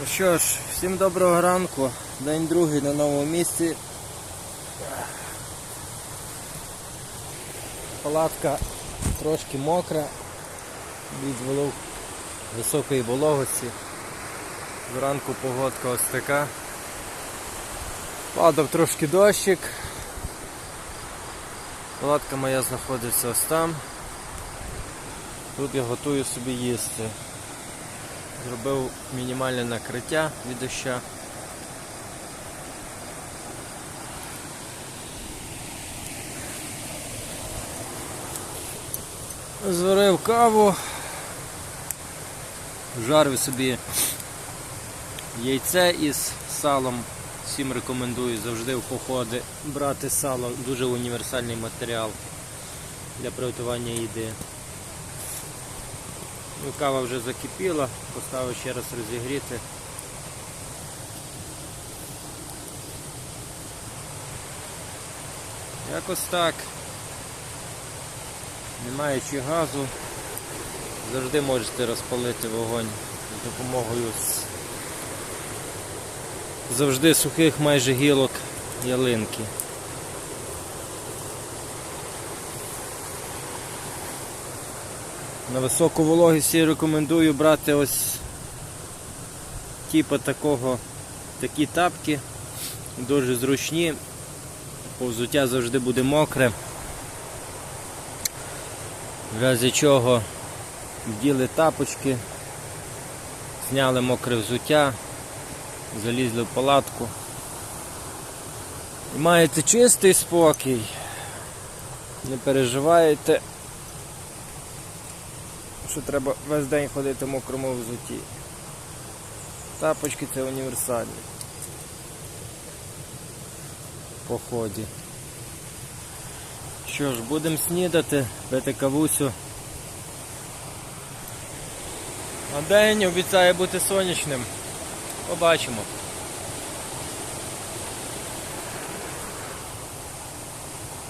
Ну що ж, всім доброго ранку. День другий на новому місці. Палатка трошки мокра від високої вологості. Зранку погодка ось така. Падав трошки дощик. Палатка моя знаходиться ось там. Тут я готую собі їсти. Зробив мінімальне накриття від доща. Зварив каву, жарив собі яйце із салом. Всім рекомендую завжди в походи брати сало, дуже універсальний матеріал для приготування їди. Ну, Кава вже закипіла, поставив ще раз розігріти. Якось так. Не маючи газу, завжди можете розпалити вогонь з допомогою завжди сухих майже гілок ялинки. На високу вологість я рекомендую брати ось типу такого, такі тапки, дуже зручні, повзуття завжди буде мокре. В разі чого вділи тапочки, зняли мокре взуття, залізли в палатку. І маєте чистий спокій, не переживаєте що треба весь день ходити в мокрому взуті. Тапочки це універсальні. Поході. Що ж, будемо снідати, пити кавусю. А день обіцяє бути сонячним. Побачимо.